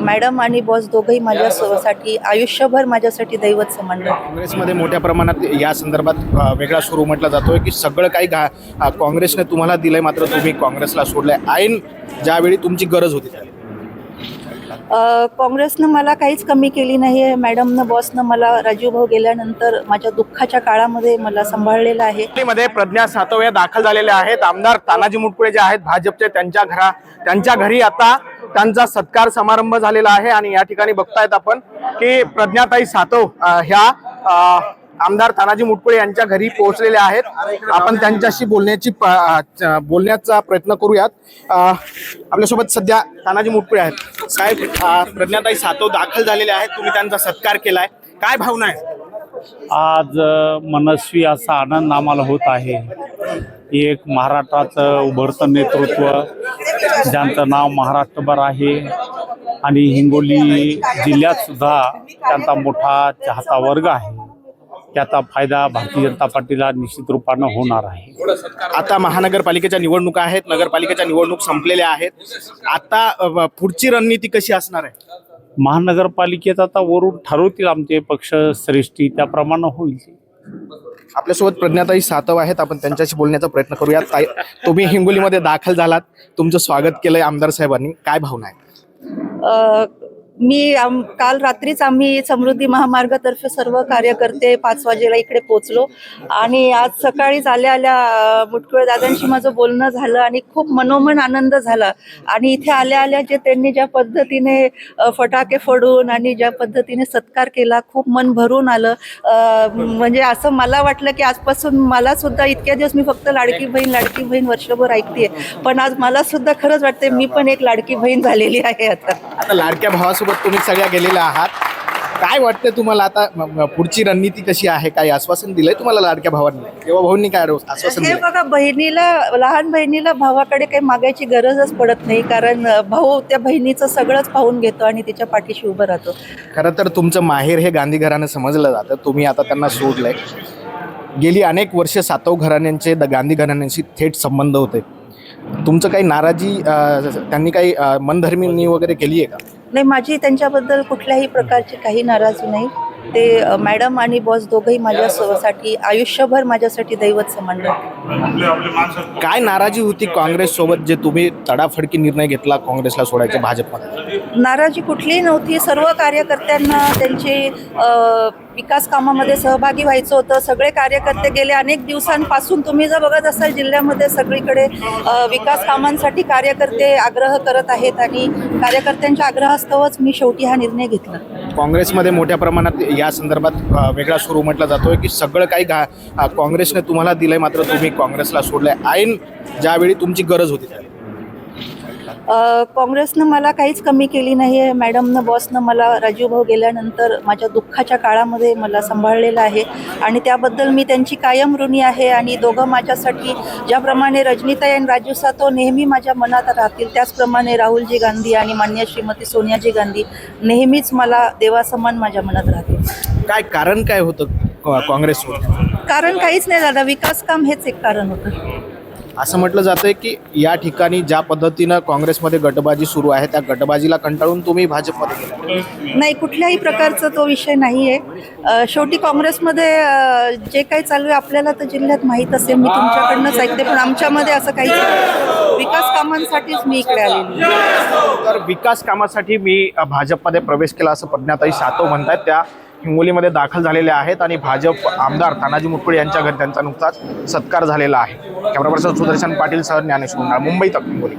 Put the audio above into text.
Madam आणि boss दोघंही माझ्यासाठी आयुष्यभर माझ्यासाठी दैवत समान. काँग्रेसमध्ये मोठ्या प्रमाणात या संदर्भात वेगळा सुरू म्हटला जातोय की सगळं काही घा काँग्रेसने तुम्हाला दिलंय मात्र तुम्ही काँग्रेसला सोडलंय. ऐन ज्यावेळी तुमची गरज होती काँग्रेसनं मला काहीच कमी केली नाही आहे मॅडमनं बॉसनं मला राजीव भाऊ गेल्यानंतर माझ्या दुःखाच्या काळामध्ये मला सांभाळलेलं आहे. मध्ये प्रज्ञा सातव या दाखल झालेल्या आहेत. आमदार तानाजी मुटकुळे जे आहेत भाजपचे त्यांच्या घरा त्यांच्या घरी आता त्यांचा सत्कार समारंभ झालेला आहे आणि या ठिकाणी बघतायत आपण की प्रज्ञाताई सातव ह्या आमदार तानाजी मुटकुळे यांच्या घरी पोहोचलेल्या आहेत. आपण त्यांच्याशी बोलण्याची प- बोलण्याचा प्रयत्न करूयात. आपल्यासोबत सध्या तानाजी मुटकुळे आहेत. साहेब प्रज्ञाताई सातव दाखल झालेले आहेत. तुम्ही त्यांचा सत्कार केलाय. काय भावना आहे? आज मनस्वी असा आनंद आम्हाला होत आहे. एक महाराष्ट्राचं उभरतं नेतृत्व ज्यांचं नाव महाराष्ट्रभर आहे आणि हिंगोली जिल्ह्यात सुद्धा त्यांचा मोठा चाहता वर्ग आहे. त्याचा फायदा भारतीय जनता पार्टीला निश्चित रूपानं होणार आहे. आता महानगरपालिकेच्या निवडणुका आहेत नगरपालिकेच्या निवडणूक संपलेल्या आहेत. आता पुढची रणनीती कशी असणार आहे? महानगरपालिकेत आता वरून ठरवतील आमचे पक्ष श्रेष्ठी त्याप्रमाणे होईल. आपल्यासोबत प्रज्ञाताई सातव आहेत. आपण त्यांच्याशी बोलण्याचा प्रयत्न करूया ताई तुम्ही हिंगोलीमध्ये दाखल झालात. तुमचं स्वागत केलंय आमदार साहेबांनी. काय भावना आहे मी आम काल रात्रीच आम्ही समृद्धी महामार्गातर्फे सर्व कार्यकर्ते पाच वाजेला इकडे पोचलो आणि आज सकाळीच आल्या आल्या मुटकुळे दादांशी माझं बोलणं झालं आणि खूप मनोमन आनंद झाला. आणि इथे आल्या आल्या जे त्यांनी ज्या पद्धतीने फटाके फोडून आणि ज्या पद्धतीने सत्कार केला खूप मन भरून आलं. म्हणजे असं मला वाटलं की आजपासून मला सुद्धा इतक्या दिवस मी फक्त लाडकी बहीण लाडकी बहीण वर्षभर ऐकते पण आज मला सुद्धा खरंच वाटते मी पण एक लाडकी बहीण झालेली आहे आता. आता लाडक्या भावासोबत तुम्ही सगळ्या गेलेल्या आहात. काय वाटतं तुम्हाला आता पुढची रणनीती कशी आहे? काही आश्वासन दिलंय तुम्हाला लाडक्या भावांनी? किंवा भाऊंनी काय आश्वासन हे दिलंय? बघा बहिणीला लहान बहिणीला भावाकडे काही मागायची गरजच पडत नाही कारण भाऊ त्या बहिणीचं सगळंच पाहून घेतो आणि तिच्या पाठीशी उभं राहतो. खरं तर तुमचं माहेर हे गांधी घरानं समजलं जातं. तुम्ही आता त्यांना सोडलंय. गेली अनेक वर्ष सातव घराण्यांचे द गांधी घराण्यांशी थेट संबंध होते. तुमचं काही नाराजी अं, त्यांनी काही अं, मनधर्मींनी वगैरे केली आहे का? नाही माझी त्यांच्याबद्दल कुठल्याही प्रकारची काही नाराजी नाही. ते मॅडम आणि बॉस दोघंही माझ्यासाठी आयुष्यभर माझ्यासाठी दैवत समान काय नाराजी होती काँग्रेस सोबत जे तुम्ही तडाफडकी निर्णय घेतला काँग्रेसला सोडायचे भाजपमध्ये? नाराजी कुठलीही नव्हती. सर्व कार्यकर्त्यांना त्यांचे विकास कामामध्ये सहभागी व्हायचं होतं. सगळे कार्यकर्ते गेले. अनेक दिवसांपासून तुम्ही जर बघत असाल जिल्ह्यामध्ये सगळीकडे विकास कामांसाठी कार्यकर्ते आग्रह करत आहेत आणि कार्यकर्त्यांच्या आग्रहास्तवच मी शेवटी हा निर्णय घेतला. काँग्रेसमध्ये मोठ्या प्रमाणात या संदर्भात वेगळा सुरू म्हटला जातोय की सगळं काही घा काँग्रेसने तुम्हाला दिलंय मात्र तुम्ही काँग्रेसला सोडलंय. ऐन ज्यावेळी तुमची गरज होती त्याला काँग्रेसनं मला काहीच कमी केली नाही आहे मॅडमनं बॉसनं मला राजीव भाऊ गेल्यानंतर माझ्या दुःखाच्या काळामध्ये मला सांभाळलेलं आहे. आणि त्याबद्दल मी त्यांची कायम ऋणी आहे आणि दोघं माझ्यासाठी ज्याप्रमाणे रजनीताई आणि राजीव सातव नेहमी माझ्या मनात राहतील त्याचप्रमाणे राहुलजी गांधी आणि मान्य श्रीमती सोनियाजी गांधी नेहमीच मला देवासमान माझ्या मनात राहतील. काय कारण काय होतं का- काँग्रेस सोडलं कारण काहीच नाही दादा विकास काम हेच एक कारण होतं. असं म्हटलं जातंय की या ठिकाणी ज्या पद्धतीनं काँग्रेसमध्ये गटबाजी सुरू आहे त्या गटबाजीला कंटाळून तुम्ही भाजपमध्ये गेला नाही कुठल्याही प्रकारचा तो विषय नाही आहे शेवटी काँग्रेसमध्ये जे काही चालू आहे आपल्याला तर जिल्ह्यात माहीत असेल. मी तुमच्याकडनंच ऐकते पण आमच्यामध्ये असं काही विकास कामांसाठीच मी इकडे आलेली आहे. तर विकास कामासाठी मी भाजपमध्ये प्रवेश केला असं प्रज्ञाताई सातव म्हणतात त्या हिंगोलीमध्ये दाखल झालेले आहेत आणि भाजप आमदार तानाजी मुटकुळे यांच्या घरी त्यांचा नुकताच सत्कार झालेला आहे. Camera person Sudarshan Patil sir Dnyaneshwar Mumbai Tak Hingoli.